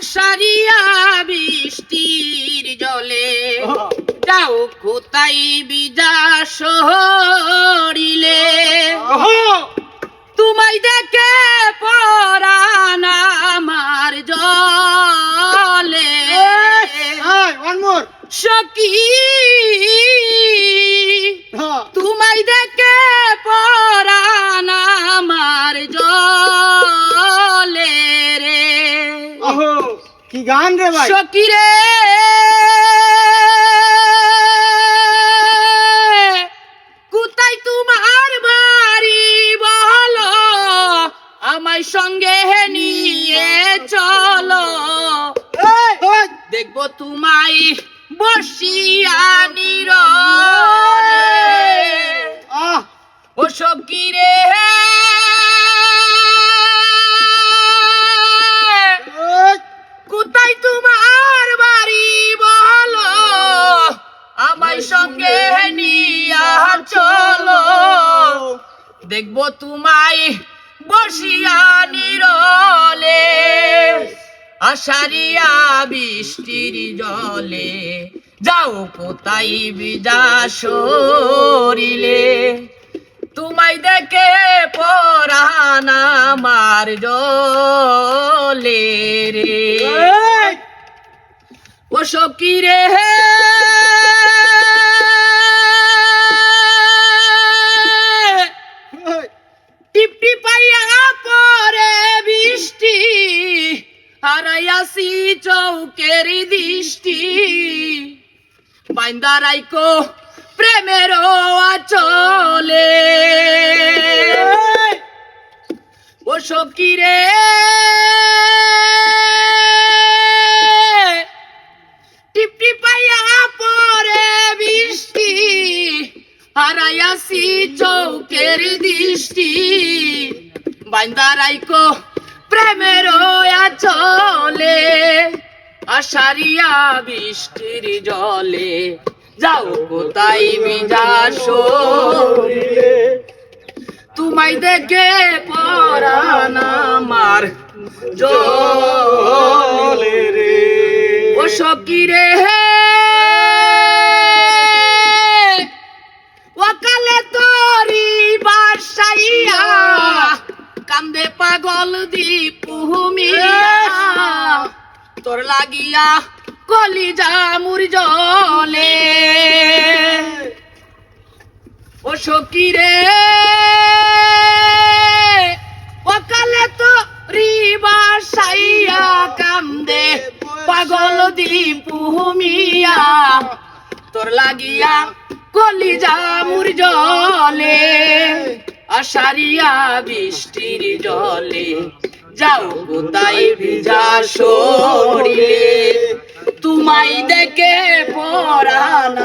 আষাঢ়িয়া বৃষ্টির জলে। যাও কোথায় বিজা শহরিলে তোমায় দেখে পরাণ আমার জলে। সখী তোমায় দেখে কি গান রে ভাই? সখী রে কোথায় তোমার বাড়ি বলো? আমায় সঙ্গে নিয়ে চলো। দেখব তোমায় বসিয়া নির তোমায় বসিয়া নিরলে আষাঢ়িয়া বৃষ্টির জলে যাও কোথায় বিদা সরিলে। তোমায় দেখে পরাণ আমার জলে রে। ও সখী রে? হারাইয়াছি চৌকের দৃষ্টি। বাইন্দারাইকো প্রেমের আচলে। ও সখী রে টিপটি পাইয়া পরে বৃষ্টি। হারাইয়াছি চৌকের দৃষ্টি। বান্দারাইকো প্রেমের চলে আষাঢ়িয়া বৃষ্টির জলে। যাও কোথায় শরীরে তোমায় দেখে পরাণ আমার জলে রে ও সখী রে ওকালে তোরি বাসাইয়া কান্দে পাগল দীপুমিয়া তোর লাগিয়া কলিজা মুর জলে। ও সখী রে তো রিবা সাইয়া কান্দে, পাগল দীপুমিয়া তোর লাগিয়া কলিজা মুর জলে আষাঢ়িয়া বৃষ্টির জলে। যাও। কোথায় ভিজা সরিলে তোমায় দেখে জল